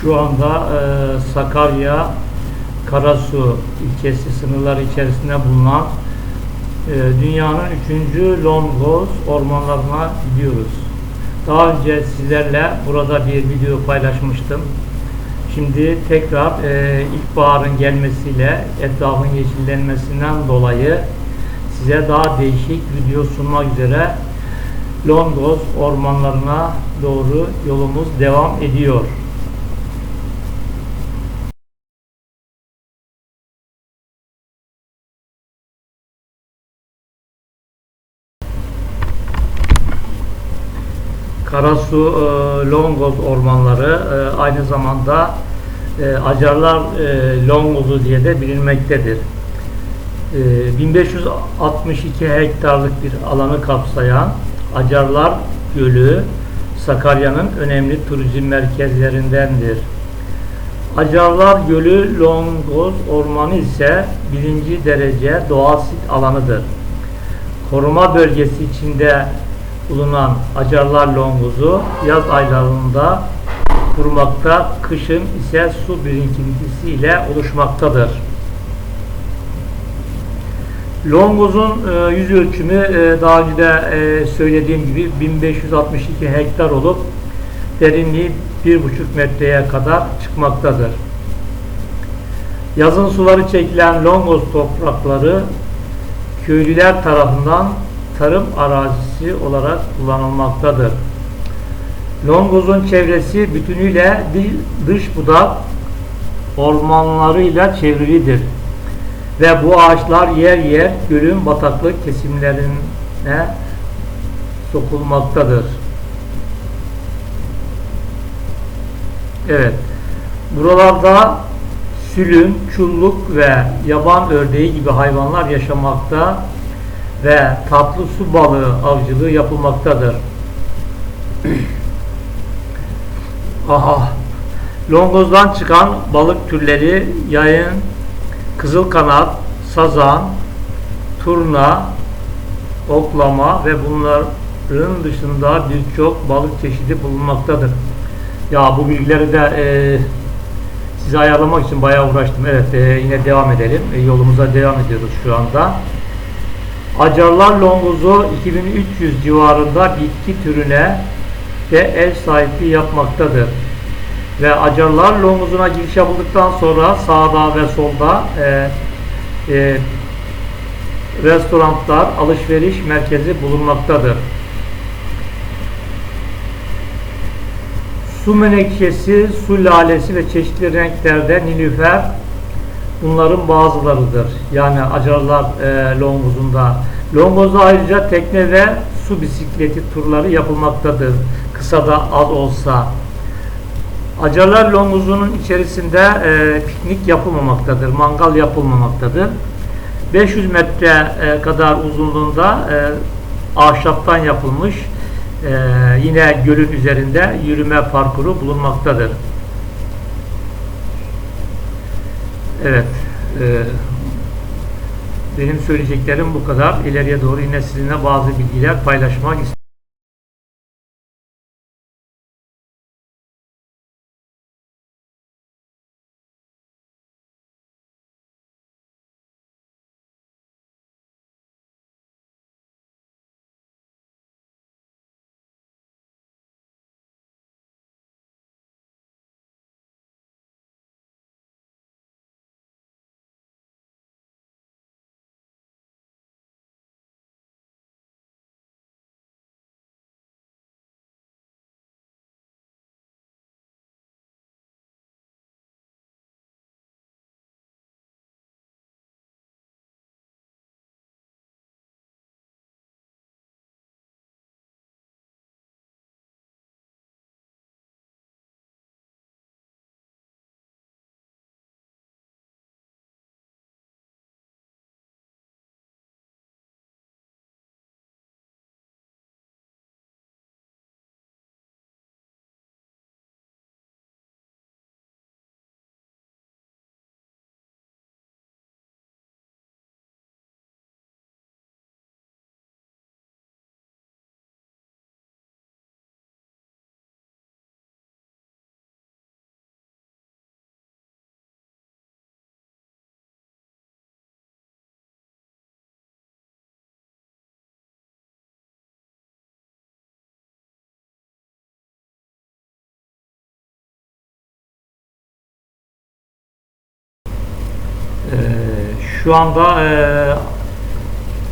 Şu anda e, Sakarya Karasu ilçesi sınırları içerisinde bulunan e, dünyanın üçüncü Longos ormanlarına gidiyoruz. Daha önce sizlerle burada bir video paylaşmıştım. Şimdi tekrar e, ilkbaharın gelmesiyle etrafın yeşillenmesinden dolayı size daha değişik video sunmak üzere Longos ormanlarına doğru yolumuz devam ediyor. Karasu e, Longoz ormanları e, aynı zamanda e, Acarlar e, Longozu diye de bilinmektedir. E, 1562 hektarlık bir alanı kapsayan Acarlar Gölü Sakarya'nın önemli turizm merkezlerindendir. Acarlar Gölü Longoz Ormanı ise birinci derece doğal sit alanıdır. Koruma bölgesi içinde bulunan Acarlar Longozu yaz aylarında kurumakta, kışın ise su birikintisi ile oluşmaktadır. Longoz'un e, yüz ölçümü e, daha önce de e, söylediğim gibi 1562 hektar olup derinliği 1,5 metreye kadar çıkmaktadır. Yazın suları çekilen Longoz toprakları köylüler tarafından tarım arazisi olarak kullanılmaktadır. Longoz'un çevresi bütünüyle dış budak ormanlarıyla çevrilidir. Ve bu ağaçlar yer yer gölün bataklık kesimlerine sokulmaktadır. Evet. Buralarda sülün, çulluk ve yaban ördeği gibi hayvanlar yaşamakta ve tatlı su balığı avcılığı yapılmaktadır. Aha. Longoz'dan çıkan balık türleri yayın, kızıl kanat, sazan, turna, oklama ve bunların dışında birçok balık çeşidi bulunmaktadır. Ya bu bilgileri de e, size ayarlamak için bayağı uğraştım. Evet e, yine devam edelim. E, yolumuza devam ediyoruz şu anda. Acarlar longozu 2300 civarında bitki türüne de ev sahipliği yapmaktadır. Ve Acarlar longozuna giriş yapıldıktan sonra sağda ve solda e, e, restoranlar, alışveriş merkezi bulunmaktadır. Su menekşesi, su lalesi ve çeşitli renklerde nilüfer bunların bazılarıdır. Yani Acarlar e, Longoz'unda. Longoz'da ayrıca tekne ve su bisikleti turları yapılmaktadır. Kısa da az olsa. Acarlar Longoz'unun içerisinde e, piknik yapılmamaktadır. Mangal yapılmamaktadır. 500 metre e, kadar uzunluğunda e, ahşaptan yapılmış e, yine gölün üzerinde yürüme parkuru bulunmaktadır. Evet. E, benim söyleyeceklerim bu kadar. İleriye doğru yine sizinle bazı bilgiler paylaşmak istiyorum. Şu anda e,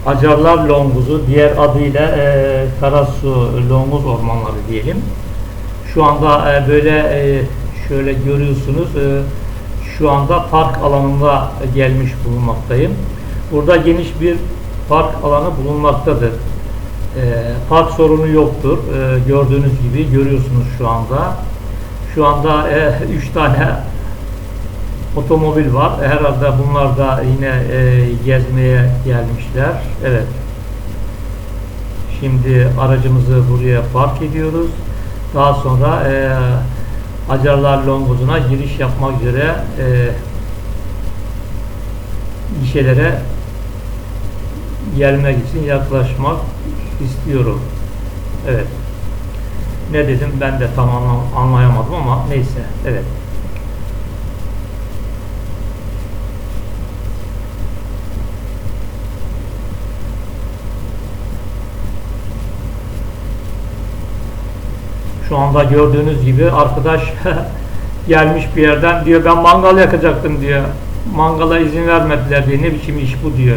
Acarlar Longuzu diğer adıyla e, Karasu Longuz Ormanları diyelim. Şu anda e, böyle e, şöyle görüyorsunuz e, şu anda park alanında gelmiş bulunmaktayım. Burada geniş bir park alanı bulunmaktadır. E, park sorunu yoktur. E, gördüğünüz gibi görüyorsunuz şu anda. Şu anda 3 tane otomobil var. Herhalde bunlar da yine e, gezmeye gelmişler. Evet. Şimdi aracımızı buraya park ediyoruz. Daha sonra e, Acarlar Longozu'na giriş yapmak üzere e, gişelere gelmek için yaklaşmak istiyorum. Evet. Ne dedim ben de tam anla- anlayamadım ama neyse. Evet. Şu anda gördüğünüz gibi arkadaş gelmiş bir yerden diyor ben mangal yakacaktım diyor. Mangala izin vermediler diye ne biçim iş bu diyor.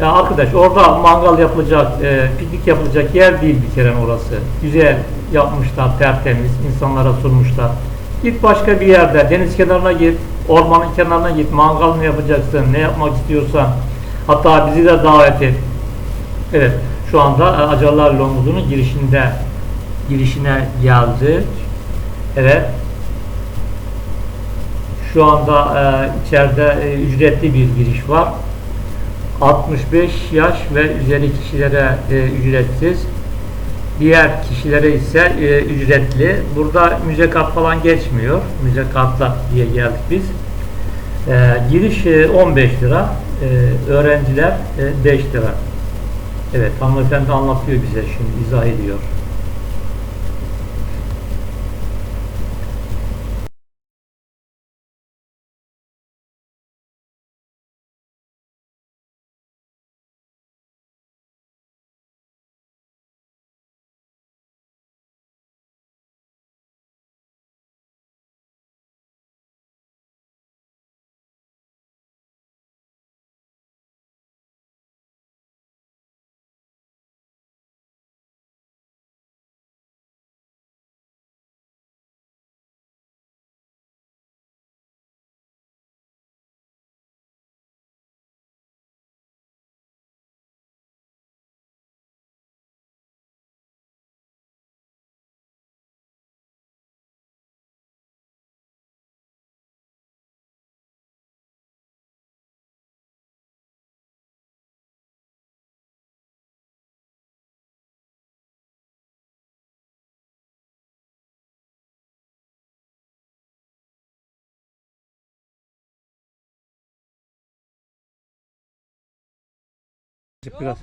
Ya arkadaş orada mangal yapılacak, e, piknik yapılacak yer değil bir kere orası. Güzel yapmışlar, tertemiz, insanlara sunmuşlar. Git başka bir yerde, deniz kenarına git, ormanın kenarına git, mangal mı yapacaksın, ne yapmak istiyorsan. Hatta bizi de davet et. Evet, şu anda Acarlar Longuzu'nun girişinde, girişine geldik. Evet. Şu anda e, içeride e, ücretli bir giriş var. 65 yaş ve üzeri kişilere e, ücretsiz. Diğer kişilere ise e, ücretli. Burada müze kart falan geçmiyor. Müze kartla diye geldik biz. E, giriş e, 15 lira. E, öğrenciler e, 5 lira. Evet hanımefendi anlatıyor bize şimdi izah ediyor. Biraz.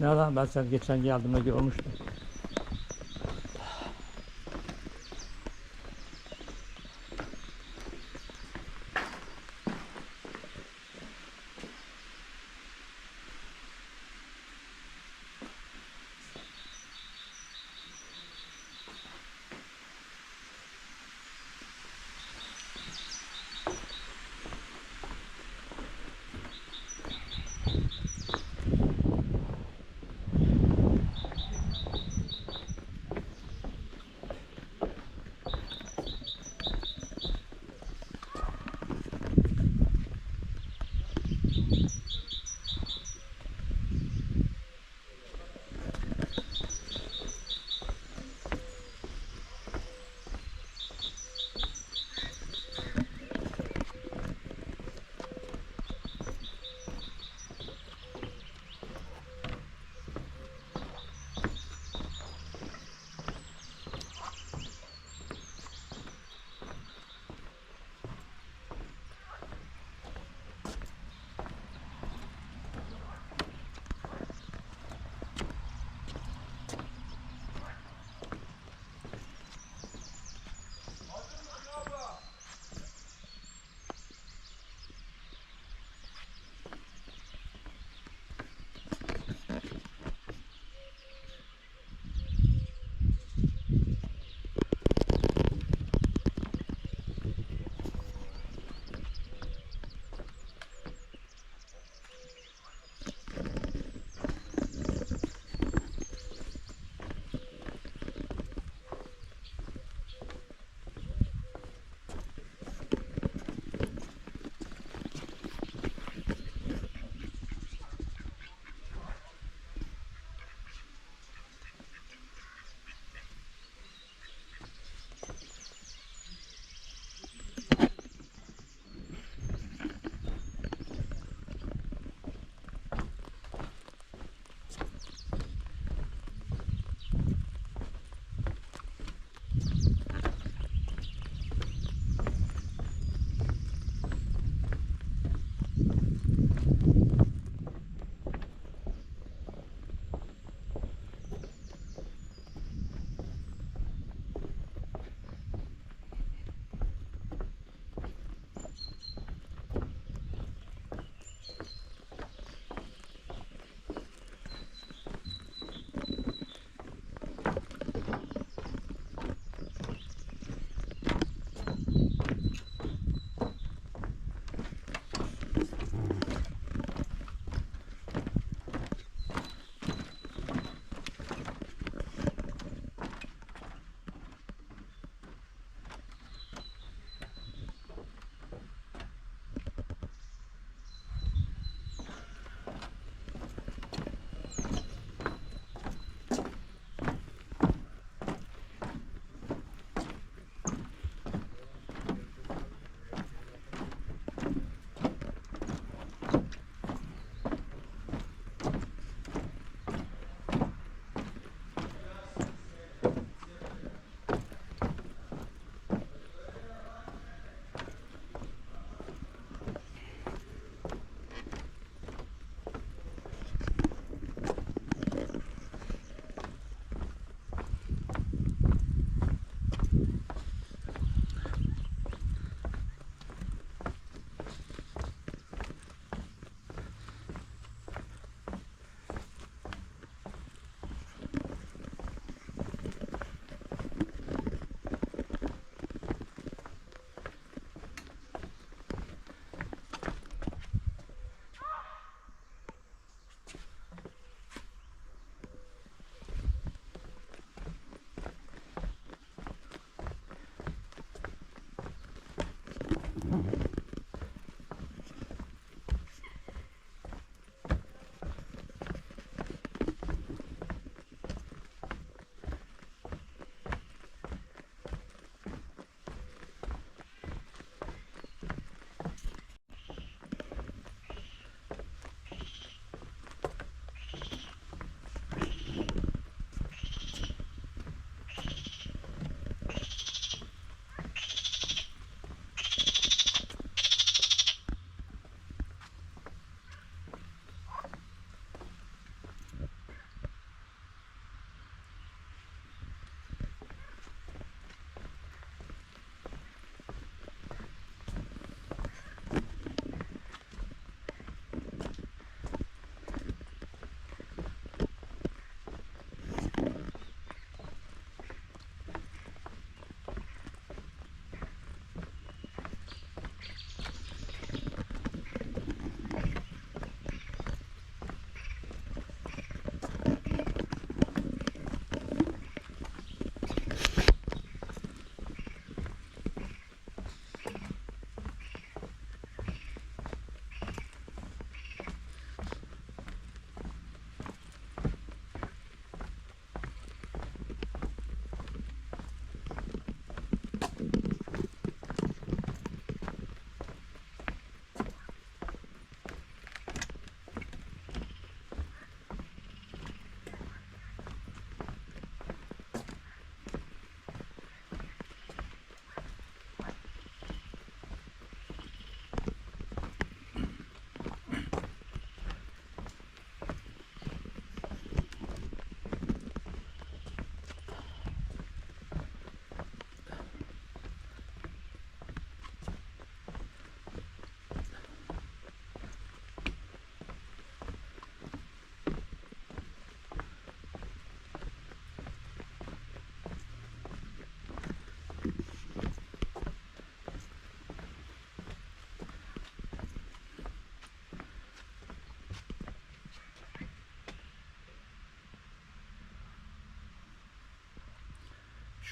Ne lan ben sen geçen geldiğimde görmüştüm.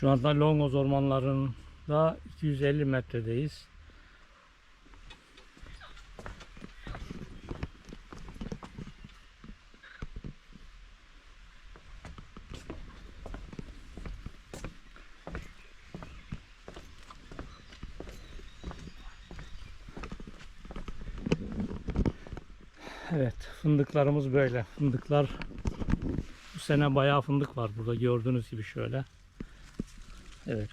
Şu anda Longoz ormanlarında 250 metredeyiz. Evet, fındıklarımız böyle. Fındıklar bu sene bayağı fındık var burada gördüğünüz gibi şöyle. Evet.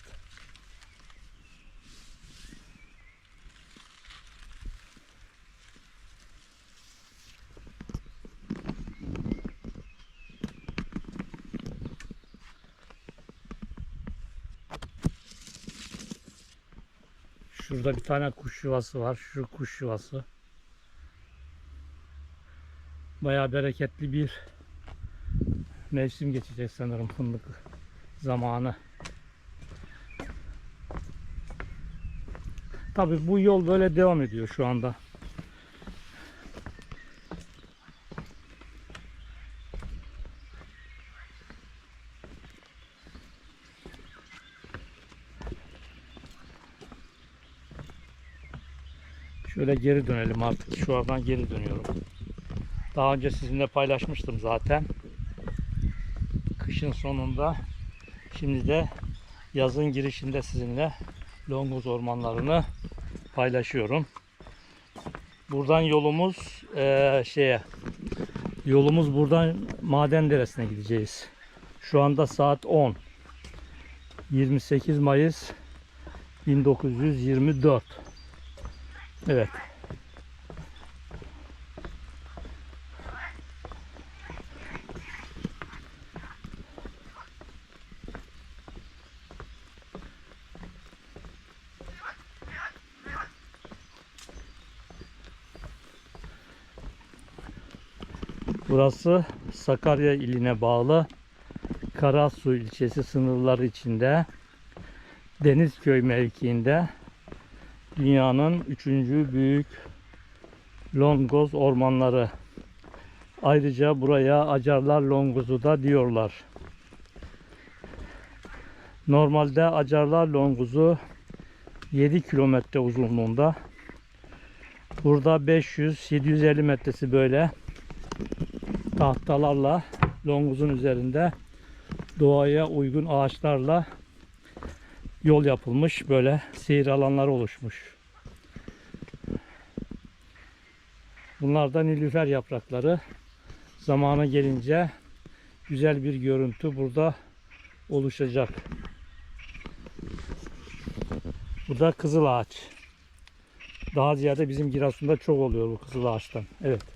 Şurada bir tane kuş yuvası var. Şu kuş yuvası. Bayağı bereketli bir mevsim geçecek sanırım fındık zamanı. Tabi bu yol böyle devam ediyor şu anda. Şöyle geri dönelim artık. Şu aradan geri dönüyorum. Daha önce sizinle paylaşmıştım zaten. Kışın sonunda şimdi de yazın girişinde sizinle Longoz ormanlarını paylaşıyorum. Buradan yolumuz eee, şeye yolumuz buradan Maden Deresi'ne gideceğiz. Şu anda saat 10. 28 Mayıs 1924. Evet. Burası Sakarya iline bağlı Karasu ilçesi sınırları içinde Denizköy mevkiinde dünyanın üçüncü büyük Longoz ormanları. Ayrıca buraya Acarlar Longozu da diyorlar. Normalde Acarlar Longozu 7 kilometre uzunluğunda. Burada 500-750 metresi böyle tahtalarla Longuz'un üzerinde doğaya uygun ağaçlarla yol yapılmış. Böyle seyir alanları oluşmuş. Bunlar da nilüfer yaprakları. Zamanı gelince güzel bir görüntü burada oluşacak. Bu da kızıl ağaç. Daha ziyade bizim Giresun'da çok oluyor bu kızıl ağaçtan. Evet.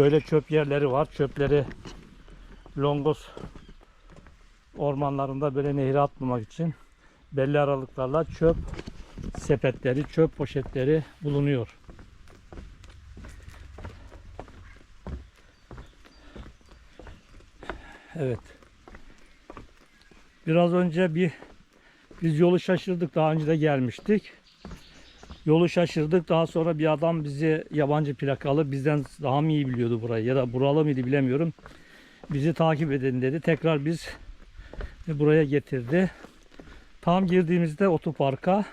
Böyle çöp yerleri var. Çöpleri Longos ormanlarında böyle nehre atmamak için belli aralıklarla çöp sepetleri, çöp poşetleri bulunuyor. Evet. Biraz önce bir biz yolu şaşırdık. Daha önce de gelmiştik. Yolu şaşırdık. Daha sonra bir adam bizi yabancı plakalı bizden daha mı iyi biliyordu burayı ya da buralı mıydı bilemiyorum. Bizi takip edin dedi. Tekrar biz buraya getirdi. Tam girdiğimizde otoparka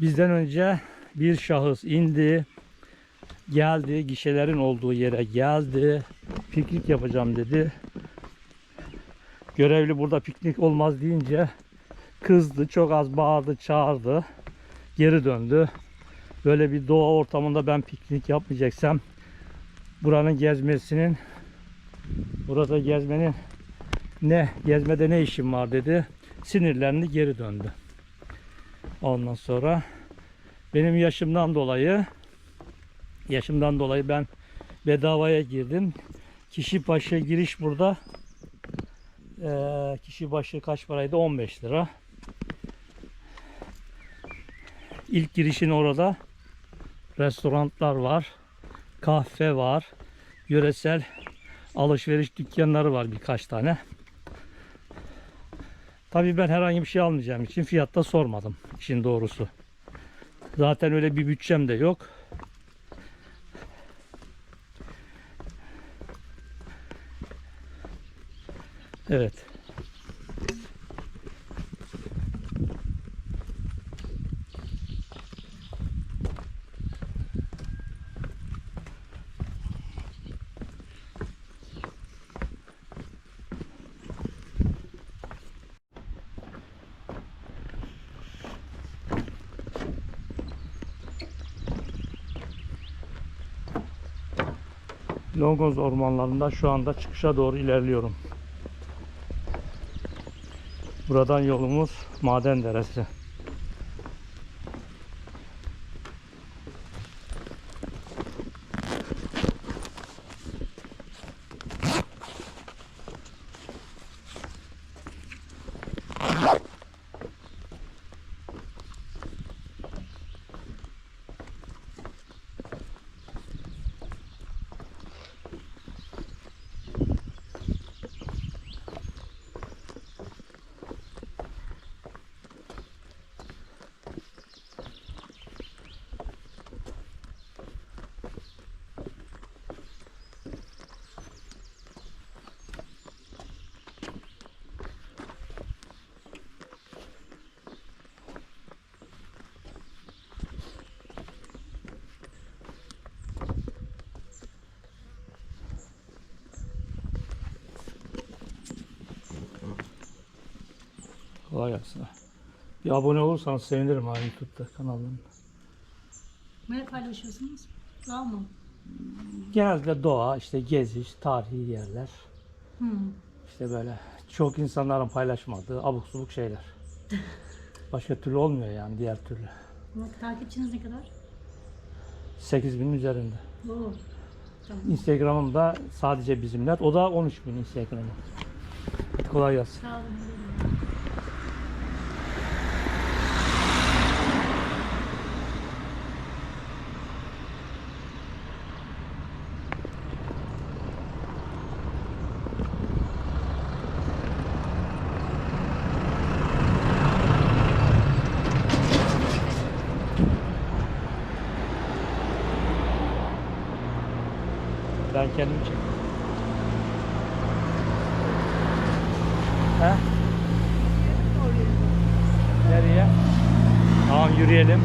bizden önce bir şahıs indi. Geldi. Gişelerin olduğu yere geldi. Piknik yapacağım dedi. Görevli burada piknik olmaz deyince kızdı. Çok az bağırdı, çağırdı geri döndü. Böyle bir doğa ortamında ben piknik yapmayacaksam buranın gezmesinin burada gezmenin ne gezmede ne işim var dedi. Sinirlendi geri döndü. Ondan sonra benim yaşımdan dolayı yaşımdan dolayı ben bedavaya girdim. Kişi başı giriş burada kişi başı kaç paraydı? 15 lira. İlk girişin orada restoranlar var. Kahve var. Yöresel alışveriş dükkanları var birkaç tane. Tabii ben herhangi bir şey almayacağım için fiyatta sormadım işin doğrusu. Zaten öyle bir bütçem de yok. Evet. Longoz ormanlarında şu anda çıkışa doğru ilerliyorum. Buradan yolumuz Maden Deresi. Kolay gelsin. Bir abone olursanız sevinirim ha YouTube'da kanalımın. Ne paylaşıyorsunuz? Doğa mı? Genelde doğa, işte geziş, tarihi yerler. Hmm. İşte böyle çok insanların paylaşmadığı abuk subuk şeyler. Başka türlü olmuyor yani diğer türlü. Ama takipçiniz ne kadar? 8000 üzerinde. Oo. Tamam. Instagram'ımda sadece bizimler. O da 13 bin Instagram'ım. Hadi kolay gelsin. Sağ olun. Ben kendim çekeyim. He? Nereye? Tamam yürüyelim.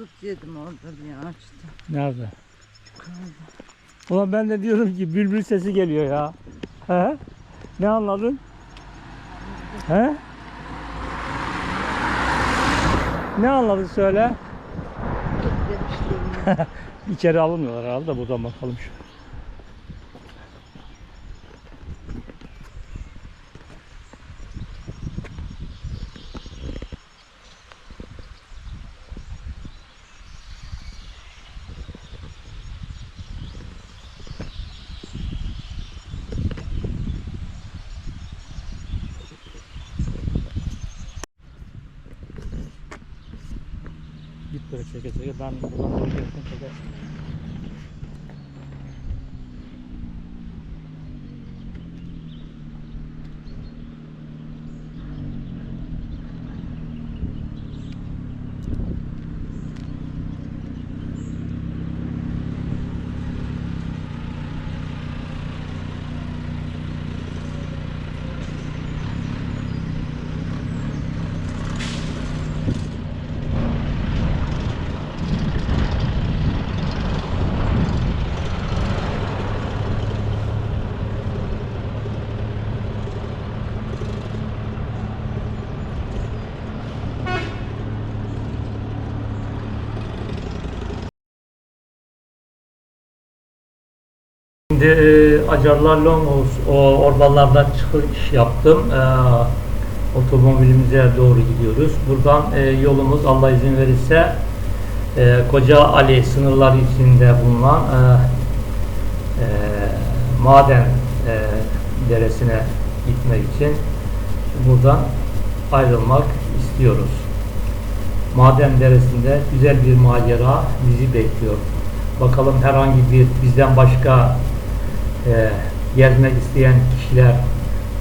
Tut yedim orada bir ağaçta. Nerede? Ulan ben de diyorum ki bülbül sesi geliyor ya. He? Ne anladın? He? Ne anladın söyle. İçeri alınmıyorlar herhalde de buradan bakalım şu. Git böyle çeke çeke. Ben buradan doğru gelsin Şimdi e, Acarlar Longos o ormanlardan çıkış yaptım. E, otomobilimize doğru gidiyoruz. Buradan e, yolumuz Allah izin verirse e, Koca Ali sınırları içinde bulunan e, e, maden e, Deresi'ne gitmek için buradan ayrılmak istiyoruz. Maden Deresi'nde güzel bir macera bizi bekliyor. Bakalım herhangi bir bizden başka e, gezmek isteyen kişiler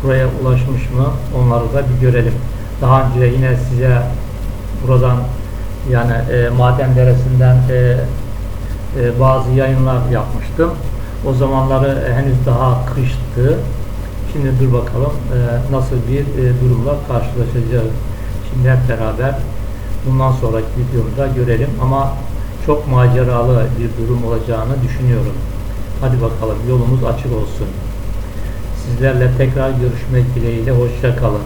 buraya ulaşmış mı onları da bir görelim. Daha önce yine size buradan yani e, Maden Deresi'nden e, e, bazı yayınlar yapmıştım. O zamanları e, henüz daha kıştı. Şimdi dur bakalım e, nasıl bir e, durumla karşılaşacağız. Şimdi hep beraber bundan sonraki videomda görelim ama çok maceralı bir durum olacağını düşünüyorum. Hadi bakalım yolumuz açık olsun. Sizlerle tekrar görüşmek dileğiyle hoşça kalın.